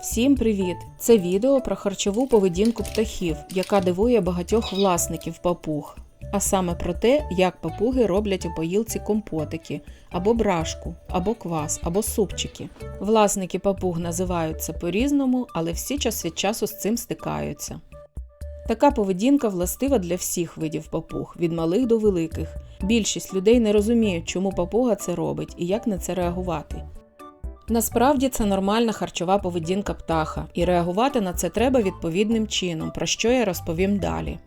Всім привіт! Це відео про харчову поведінку птахів, яка дивує багатьох власників папуг. А саме про те, як папуги роблять у поїлці компотики, або брашку, або квас, або супчики. Власники папуг називають це по-різному, але всі час від часу з цим стикаються. Така поведінка властива для всіх видів папуг, від малих до великих. Більшість людей не розуміють, чому папуга це робить і як на це реагувати. Насправді це нормальна харчова поведінка птаха, і реагувати на це треба відповідним чином, про що я розповім далі.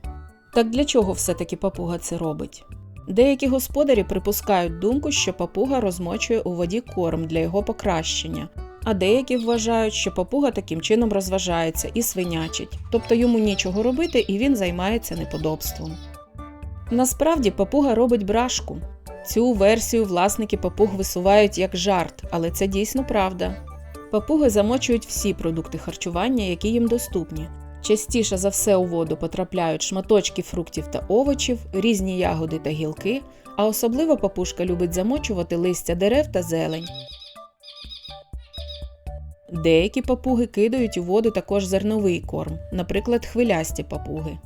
Так для чого все-таки папуга це робить? Деякі господарі припускають думку, що папуга розмочує у воді корм для його покращення, а деякі вважають, що папуга таким чином розважається і свинячить, тобто йому нічого робити і він займається неподобством. Насправді папуга робить брашку. Цю версію власники папуг висувають як жарт, але це дійсно правда. Папуги замочують всі продукти харчування, які їм доступні. Частіше за все у воду потрапляють шматочки фруктів та овочів, різні ягоди та гілки, а особливо папушка любить замочувати листя дерев та зелень. Деякі папуги кидають у воду також зерновий корм, наприклад, хвилясті папуги.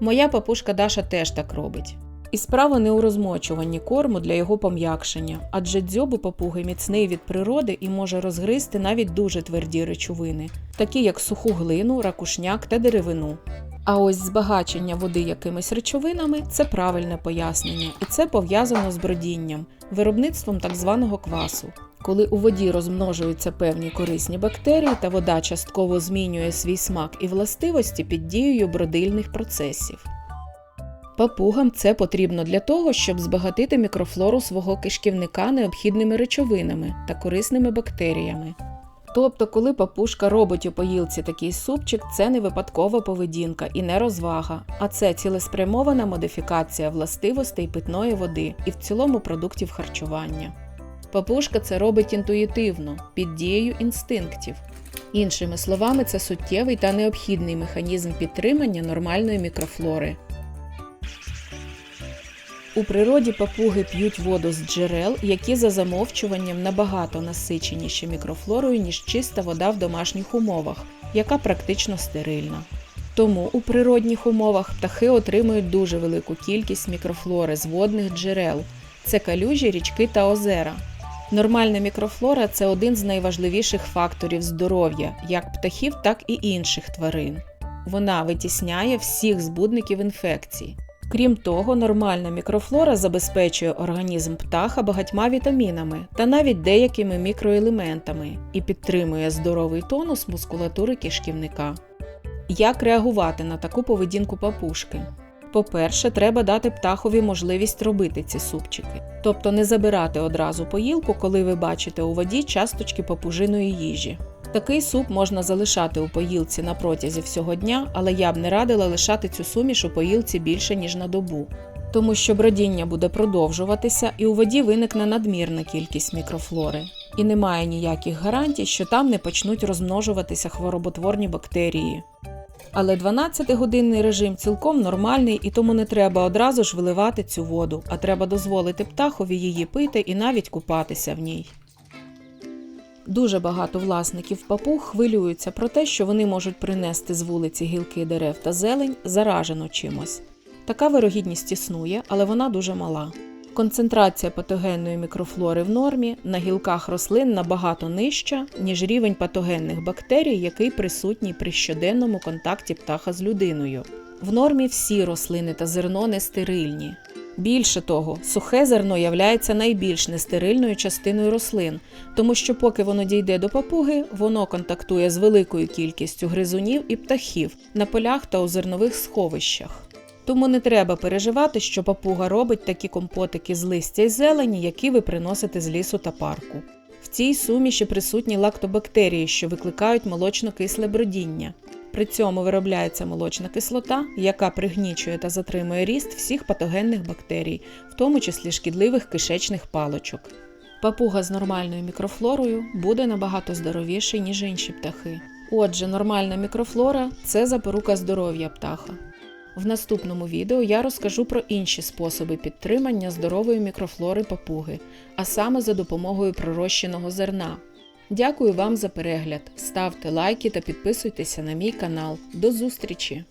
Моя папушка Даша теж так робить. І справа не у розмочуванні корму для його пом'якшення, адже дзьоб у папуги міцний від природи і може розгризти навіть дуже тверді речовини, такі як суху глину, ракушняк та деревину. А ось збагачення води якимись речовинами це правильне пояснення, і це пов'язано з бродінням, виробництвом так званого квасу. Коли у воді розмножуються певні корисні бактерії та вода частково змінює свій смак і властивості під дією бродильних процесів. Папугам це потрібно для того, щоб збагатити мікрофлору свого кишківника необхідними речовинами та корисними бактеріями. Тобто, коли папушка робить у поїлці такий супчик, це не випадкова поведінка і не розвага, а це цілеспрямована модифікація властивостей питної води і в цілому продуктів харчування. Папушка це робить інтуїтивно, під дією інстинктів. Іншими словами, це суттєвий та необхідний механізм підтримання нормальної мікрофлори. У природі папуги п'ють воду з джерел, які за замовчуванням набагато насиченіші мікрофлорою, ніж чиста вода в домашніх умовах, яка практично стерильна. Тому у природних умовах птахи отримують дуже велику кількість мікрофлори з водних джерел це калюжі, річки та озера. Нормальна мікрофлора це один з найважливіших факторів здоров'я як птахів, так і інших тварин. Вона витісняє всіх збудників інфекцій. Крім того, нормальна мікрофлора забезпечує організм птаха багатьма вітамінами та навіть деякими мікроелементами і підтримує здоровий тонус мускулатури кишківника. Як реагувати на таку поведінку папушки? По-перше, треба дати птахові можливість робити ці супчики, тобто не забирати одразу поїлку, коли ви бачите у воді часточки папужиної їжі. Такий суп можна залишати у поїлці на протязі всього дня, але я б не радила лишати цю суміш у поїлці більше ніж на добу, тому що бродіння буде продовжуватися і у воді виникне надмірна кількість мікрофлори. І немає ніяких гарантій, що там не почнуть розмножуватися хвороботворні бактерії. Але 12-годинний режим цілком нормальний і тому не треба одразу ж виливати цю воду, а треба дозволити птахові її пити і навіть купатися в ній. Дуже багато власників папуг хвилюються про те, що вони можуть принести з вулиці гілки дерев та зелень заражено чимось. Така вирогідність існує, але вона дуже мала. Концентрація патогенної мікрофлори в нормі на гілках рослин набагато нижча, ніж рівень патогенних бактерій, який присутній при щоденному контакті птаха з людиною. В нормі всі рослини та зерно не стерильні. Більше того, сухе зерно являється найбільш нестерильною частиною рослин, тому що поки воно дійде до папуги, воно контактує з великою кількістю гризунів і птахів на полях та у зернових сховищах. Тому не треба переживати, що папуга робить такі компотики з листя й зелені, які ви приносите з лісу та парку. В цій суміші присутні лактобактерії, що викликають молочно-кисле бродіння. При цьому виробляється молочна кислота, яка пригнічує та затримує ріст всіх патогенних бактерій, в тому числі шкідливих кишечних палочок. Папуга з нормальною мікрофлорою буде набагато здоровіший, ніж інші птахи. Отже, нормальна мікрофлора це запорука здоров'я птаха. В наступному відео я розкажу про інші способи підтримання здорової мікрофлори папуги, а саме за допомогою пророщеного зерна. Дякую вам за перегляд. Ставте лайки та підписуйтеся на мій канал. До зустрічі!